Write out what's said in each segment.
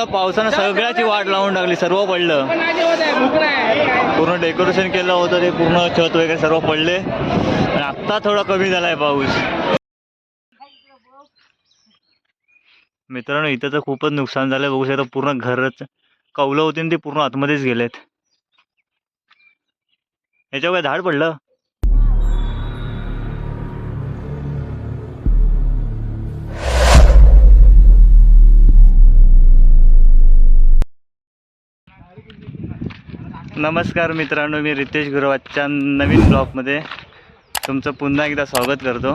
मित्रांनो पावसानं सगळ्याची वाट लावून टाकली सर्व पडलं. पूर्ण डेकोरेशन केलं होतं ते पूर्ण छत वगैरे सर्व पडले. आणि आत्ता थोडा कमी झालाय पाऊस. मित्रांनो इथं तर खूपच नुकसान झालंय. बघू शकता पूर्ण घरच कौलं होती आणि ते पूर्ण आतमध्येच गेलेत. याच्यावर काय झाड पडलं? नमस्कार मित्रांनो मी रितेश गुरवाच्या नवीन ब्लॉगमध्ये तुमचं पुन्हा एकदा स्वागत करतो.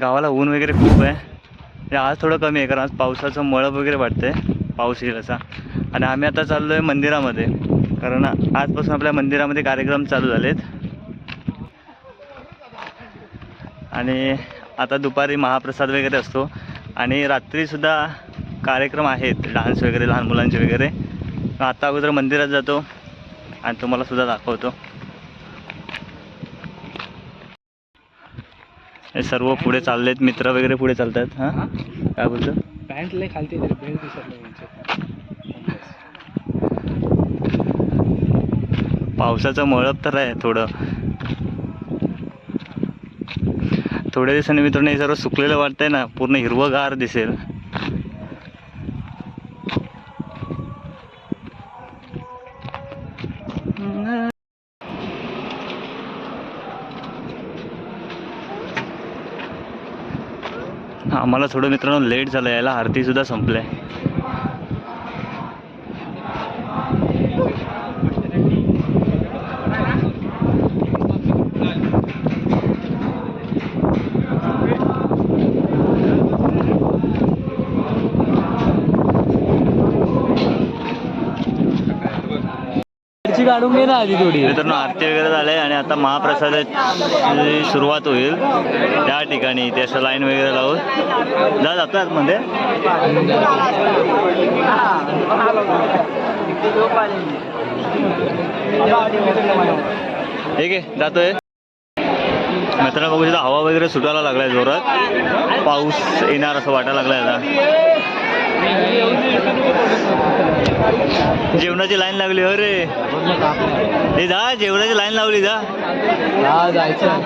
गावाला ऊन वगैरे खूप आहे. आज थोडं कमी आहे कारण आज पावसाचं मळप वगैरे वाटतंय पाऊस येईल असा. आणि आम्ही आता चाललो आहे मंदिरामध्ये कारण आजपासून आपल्या मंदिरामध्ये कार्यक्रम चालू झालेत. आणि आता दुपारी महाप्रसाद वगैरे असतो. आणि रात्रीसुद्धा कार्यक्रम आहेत डान्स वगैरे लहान मुलांचे वगैरे. आता अगोदर मंदिरात जातो आणि तुम्हाला सुद्धा दाखवतो. हे सर्व पुढे चाललेत मित्र वगैरे पुढे चालतात हां? काय बोलतो? पॅन्ट लय खालती बेल्ट पावसाचं मळप तर आहे थोडं. थोड्या दिवसांनी मित्रांनो हे सर्व सुकलेलं वाटतंय ना पूर्ण हिरवंगार दिसेल. आम्हाला थोडं मित्रांनो लेट झालं यायला आरतीसुद्धा संपलं आहे. काढून घे ना आधी थोडी. मित्रांनो आरती वगैरे झाले आणि आता महाप्रसादाची सुरुवात होईल. त्या ठिकाणी ते असं लाईन वगैरे लावून. जा जातो आतमध्ये. ठीक आहे जातोय. मित्रांनो बघू शकता हवा वगैरे सुटायला लागलाय जोरात. पाऊस येणार असं वाटायला लागलाय आता. जेवणाची लाईन लागली अरे हे जा जेवणाची लाईन लावली जा. हा जायचं.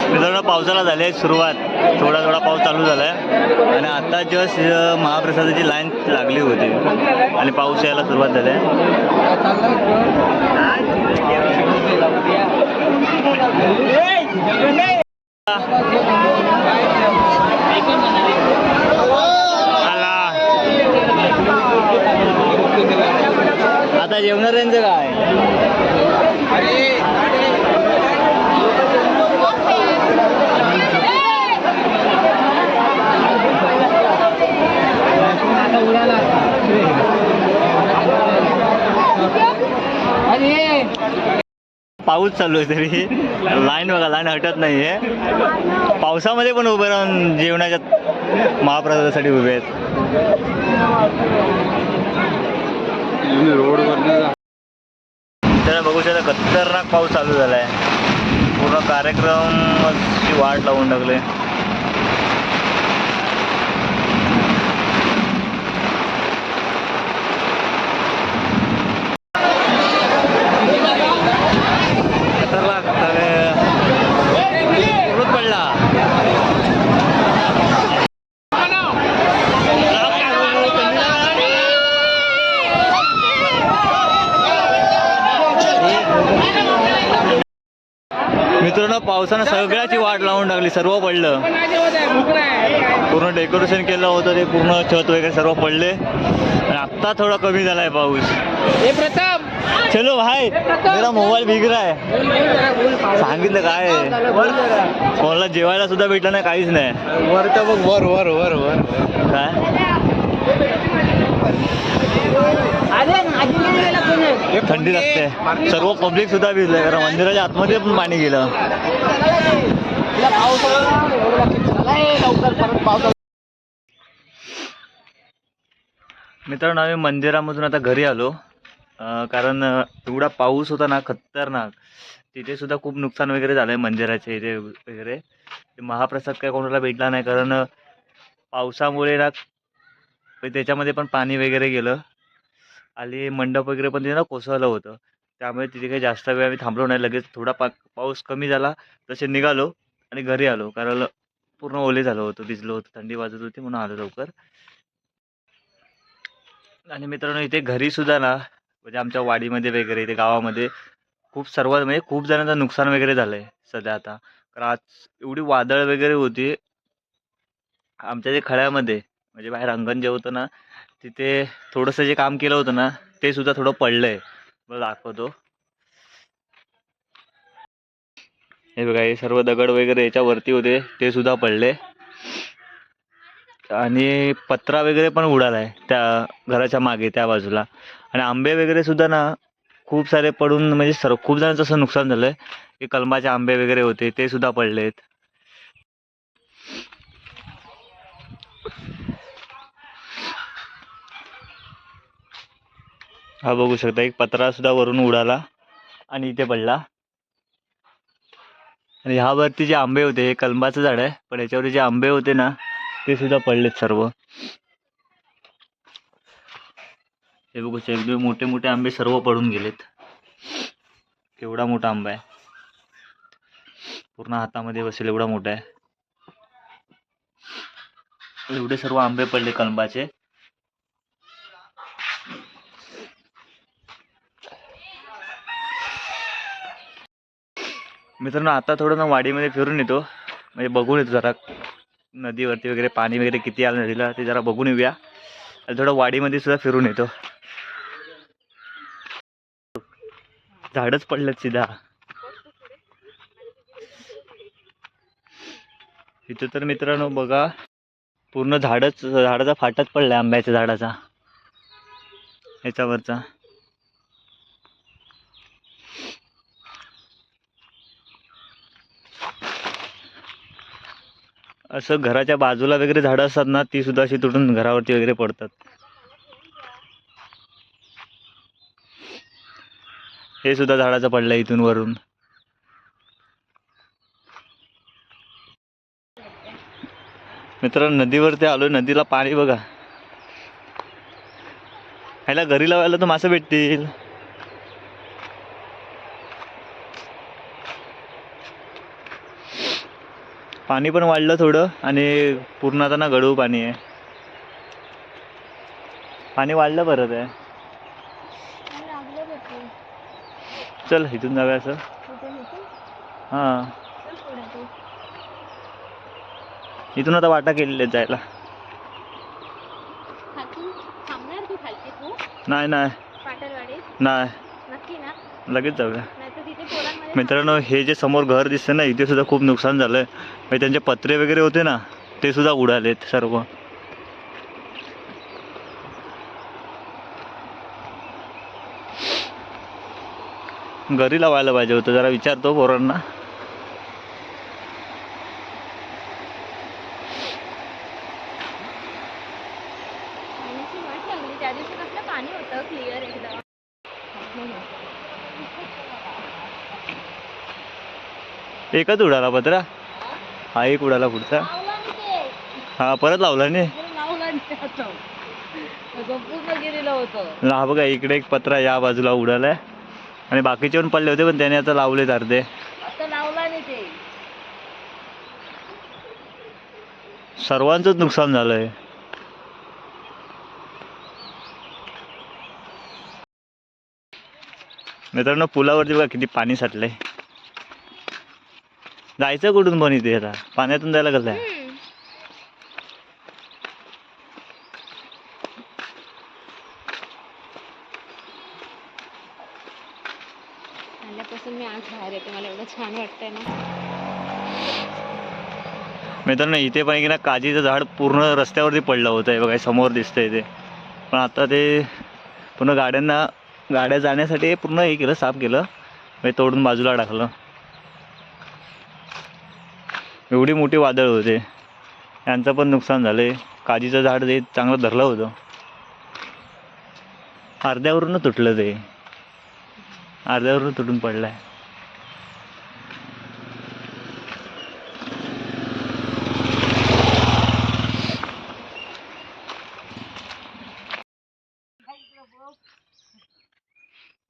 मित्रांनो पावसाला झाली आहे सुरुवात. थोडा थोडा पाऊस चालू झाला आहे आणि आता जस्ट महाप्रसादाची लाईन लागली होती. आणि पाऊस यायला सुरुवात झाली आहे आला आता जेवणाऱ्यांचं काय? पाऊस चालू आहे तरी. लाईन बघा लाईन हटत नाही आहे पावसामध्ये पण उभे राहून जेवणाच्या महाप्रसादासाठी उभे आहेत. तर बघू शकता खतरनाक पाऊस चालू झाला आहे पूर्ण कार्यक्रमाची वाट लावून टाकले खतरनाक पूर्णच पडला मित्रांनो पावसानं सगळ्याची वाट लावून टाकली सर्व पडलं. पूर्ण डेकोरेशन केलं होतं ते पूर्ण छत वगैरे सर्व पडले. आणि आत्ता थोडा कमी झालाय पाऊस. हे प्रथम. चलो भाई मेरा मोबाईल भीग रहा है. सांगितलं काय आहे? कोणाला जेवायला सुद्धा भेटलं नाही काहीच नाही. वर तर बघ वर वर वर वर. काय? थंडी लागते. सर्व पब्लिक सुद्धा भिजलंय. कारण मंदिराच्या आतमध्ये पण पाणी गेलं. मित्रांनो आम्ही मंदिरामधून आता घरी आलो. कारण एवढा पाऊस होता ना खतरनाक. तिथे सुद्धा खूप नुकसान वगैरे झालं आहे मंदिराचे इथे वगैरे. ते महाप्रसाद काय कोणाला भेटला नाही कारण पावसामुळे ना पण त्याच्यामध्ये पण पाणी वगैरे गेलं. आणि मंडप वगैरे पण तिथे ना कोसळलं होतं. त्यामुळे तिथे काही जास्त वेळ आम्ही थांबलो नाही. लगेच थोडा पा पाऊस कमी झाला तसे निघालो आणि घरी आलो. कारण पूर्ण ओले झालं होतं भिजलो होतं थंडी वाजत होती म्हणून आलो लवकर. आणि मित्रांनो इथे घरी सुद्धा ना म्हणजे आमच्या वाडीमध्ये वगैरे इथे गावामध्ये खूप सर्व म्हणजे खूप जणांचं नुकसान वगैरे झालं आहे सध्या आता. कारण आज एवढी वादळ वगैरे होती. आमच्या जे खळ्यामध्ये म्हणजे बाहेर अंगण जे होतं ना तिथे थोडंसं जे काम केलं होतं ना ते सुद्धा थोडं पडलं आहे मला दाखवतो. हे बघा हे सर्व दगड वगैरे याच्यावरती होते ते सुद्धा पडले. आणि पत्रा वगैरे पण उडाला आहे त्या घराच्या मागे त्या बाजूला. आणि आंबे वगैरे सुद्धा ना खूप सारे पडून म्हणजे सर्व खूप जणांचं असं नुकसान झालं आहे की कलमाचे आंबे वगैरे होते ते सुद्धा पडलेत. हा बघू शकता एक पत्रा सुद्धा वरून उडाला आणि इथे पडला. आणि ह्यावरती जे आंबे होते हे कलंबाचं झाड आहे पण याच्यावरती जे आंबे होते ना ते सुद्धा पडलेत सर्व. हे बघू शकता मोठे मोठे आंबे सर्व पडून गेलेत. केवढा मोठा आंबा आहे. पूर्ण हातामध्ये बसेल एवढा मोठा आहे. एवढे सर्व आंबे पडले कलंबाचे. मित्रांनो आता थोडं ना वाडीमध्ये फिरून येतो. म्हणजे बघून येतो जरा नदीवरती वगैरे पाणी वगैरे किती आलं नदीला ते जरा बघून येऊया. आणि थोडं वाडीमध्ये सुद्धा फिरून येतो. झाडच पडलं सीधा. इथं तर मित्रांनो बघा पूर्ण झाडच झाडाचा फाटच पडला आंब्याच्या झाडाचा. याच्यावरचा. असं घराच्या बाजूला वगैरे झाडं असतात ना ती सुद्धा अशी तुटून घरावरती वगैरे पडतात. हे सुद्धा झाडाचं पडलं इथून वरून. मित्रांनो नदीवरती आलोय नदीला पाणी बघा. ह्याला घरी लावायला तर मासे भेटतील. पाणी पण वाढलं थोडं आणि पूर्ण आता ना गडू पाणी आहे. पाणी वाढलं परत आहे. चल इथून जाऊया असं. हां. इथून आता वाटा केलेल्या आहेत जायला. नाही नाही. नाही. लगेच जाऊया नाही तर तिथे पोरांमध्ये मित्रांनो हे जे समोर घर दिसते ना इथे सुद्धा खूप नुकसान झालं आहे म्हणजे त्यांचे पत्रे वगैरे होते ना ते सुद्धा उडालेत सर्व. घरी लावायला पाहिजे होतं जरा विचारतो पोरांना पाण्याची वाट लागली त्या दिवशी कसलं पाणी होतं क्लिअर एकदम एकच उडाला पत्रा. हा एक उडाला पुढचा. हा परत लावला नाही लावला हा बघा इकडे एक पत्रा या बाजूला उडालाय. आणि बाकीचे पण पडले होते पण त्याने आता लावले अर्धे. ते सर्वांचंच नुकसान झालंय. मित्रांनो पुलावरती बघा किती पाणी साठलंय. जायचं कुठून पण इथे आता? पाण्यातून जायला कसं आहे? मी आज बाहेर येते. मला एवढं छान वाटतंय ना. मित्रांनो इथे पण की ना काजीचं झाड पूर्ण रस्त्यावरती पडलं होतं. हे बघा समोर दिसतंय ते. पण आता ते पूर्ण गाड्यांना गाड्या जाण्यासाठी पूर्ण हे केलं साफ केलं. तोडून बाजूला टाकलं. एवढी मोठी वादळ होते. यांचं पण नुकसान झालं आहे काजीचं झाड ते चांगलं धरलं होतं. अर्ध्यावरूनच तुटलं ते. अर्ध्यावरून तुटून पडलं आहे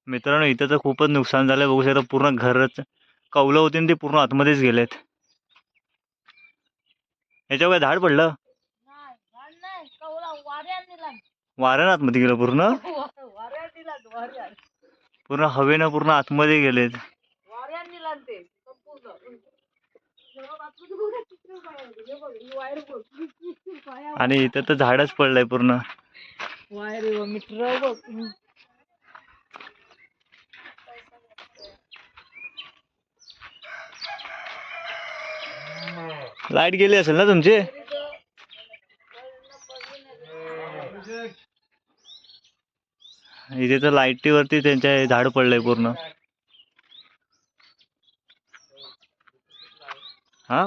मित्रांनो इथं तर खूपच नुकसान झालं बघू शकता पूर्ण घरच कौलं होती ते पूर्ण आतमध्येच गेलेत. याच्यावर काय झाड पडलं वाऱ्यानं आतमध्ये गेलं पूर्ण? पूर्ण हवेनं पूर्ण आतमध्ये गेलेत. आणि इथं तर झाडच पडलंय पूर्ण. लाइट गेली असेल ना तुमची? इथे तर लाईटीवरती त्यांच्या झाड पडलंय पूर्ण. हा?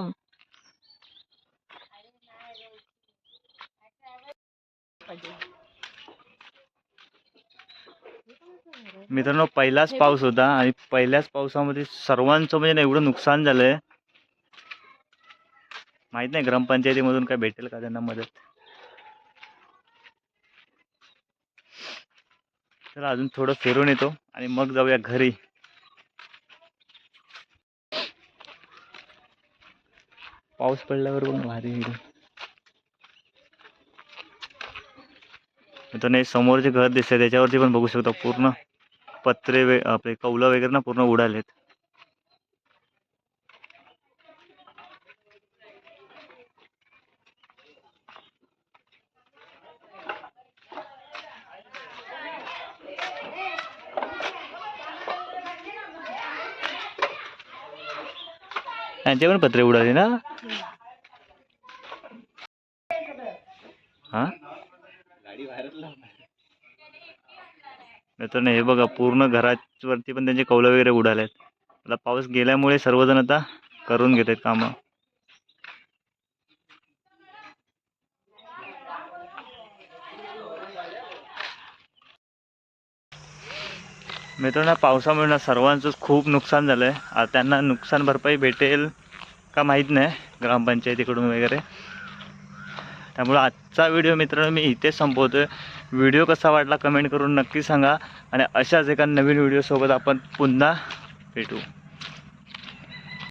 मित्रांनो पहिलाच पाऊस होता आणि पहिल्याच पावसामध्ये सर्वांचं म्हणजे ना एवढं नुकसान झालंय. माहीत नाही ग्रामपंचायतीमधून काय भेटेल का त्यांना मदत? चला अजून थोडं फिरून येतो आणि मग जाऊया घरी. पाऊस पडल्यावर पण भारी येईल तर नाही समोर जे घर दिसतंय त्याच्यावरती पण बघू शकतो पूर्ण पत्रे वे आपले कौलं वगैरे ना पूर्ण उडालेत. त्यांचे पण पत्रे उडाले ना? हा? मित्रांनो हे बघा पूर्ण घरावरती पण त्यांचे कौलं वगैरे उडाले आता पाऊस गेल्यामुळे सर्वजण आता करून घेत आहेत कामं. मित्रांनो पावसामुळे ना सर्वांचंच खूप नुकसान झालं आहे त्यांना नुकसान भरपाई भेटेल. का माहीत नाही ग्रामपंचायतीकडून वगैरे. त्यामुळे आजचा व्हिडिओ मित्रांनो मी इथेच संपवतोय. व्हिडिओ कसा वाटला कमेंट करून नक्की सांगा. आणि अशाच एका नवीन व्हिडिओसोबत आपण पुन्हा भेटू.